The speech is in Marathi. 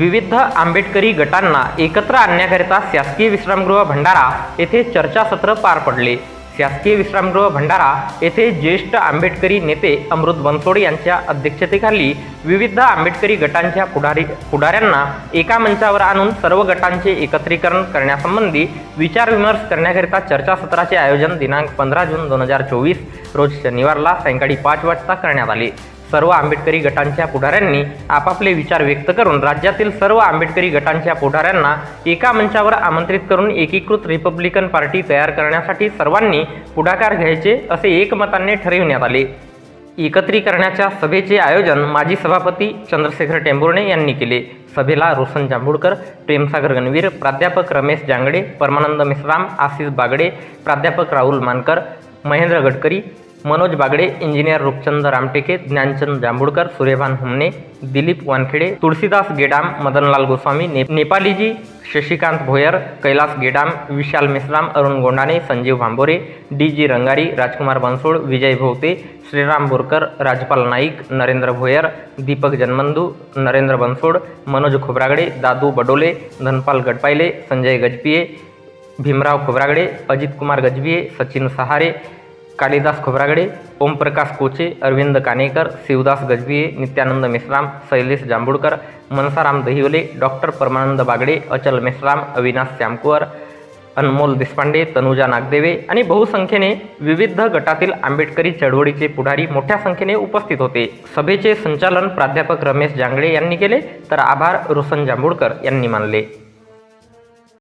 विविध आंबेडकरी गटांना एकत्र आणण्याकरिता शासकीय विश्रामगृह भंडारा येथे चर्चासत्र पार पडले. शासकीय विश्रामगृह भंडारा येथे ज्येष्ठ आंबेडकरी नेते अमृत बनसोड यांच्या अध्यक्षतेखाली विविध आंबेडकरी गटांच्या पुढारी पुढाऱ्यांना एका मंचावर आणून सर्व गटांचे एकत्रीकरण करण्यासंबंधी विचारविमर्श करण्याकरिता चर्चासत्राचे आयोजन दिनांक पंधरा जून दोन हजार चोवीस रोज शनिवारला सायंकाळी पाच वाजता करण्यात आले. सर्व आंबेडकरी गटांच्या पुढाऱ्यांनी आपापले विचार व्यक्त करून राज्यातील सर्व आंबेडकरी गटांच्या पुढाऱ्यांना एका मंचावर आमंत्रित करून एकीकृत रिपब्लिकन पार्टी तयार करण्यासाठी सर्वांनी पुढाकार घ्यायचे असे एकमताने ठरविण्यात आले. एकत्रीकरणाच्या सभेचे आयोजन माजी सभापती चंद्रशेखर टेंभुर्णे यांनी केले. सभेला रोशन जांभूळकर प्रेमसागर गणवीर प्राध्यापक रमेश जांगडे परमानंद मिश्राम आशिष बागडे प्राध्यापक राहुल मानकर महेंद्र गडकरी मनोज बागडे इंजिनियर रूपचंद रामटेके ज्ञानचंद जांभूळकर सूर्यभान हुमने दिलीप वानखेडे तुळशीदास गेडाम मदनलाल गोस्वामी ने नेपालीजी Shashikant Bhoyar Kailas Gedam Vishal Meshram Arun Gondane Sanjeev Bhambore D G Rangari Rajkumar Bansod Vijay Bhowate Shriram Borkar Rajpal Naik Narendra Bhoyar Deepak Janmandu Narendra Bansod Manoj Khobragade Dadu Badole Dhanpal Gadpayle Sanjay Gajpiye Bhimrao Khobragade Ajit Kumar Gajbiye Sachin Sahare Kalidas Khobragade Omprakash Koche Arvind Kanekar Shivdas Gajbhiye Nityanand Meshram Shailesh Jambhulkar Mansaram Dahiwale doctor Paramanand Bagde Achal Meshram Avinash Shyamkuwar अनमोल देशपांडे तनुजा नागदेवे आणि बहुसंख्येने विविध गटातील आंबेडकरी चळवळीचे पुढारी मोठ्या संख्येने उपस्थित होते. सभेचे संचालन प्राध्यापक रमेश जांगडे यांनी केले तर आभार रोशन जांभूळकर यांनी मानले.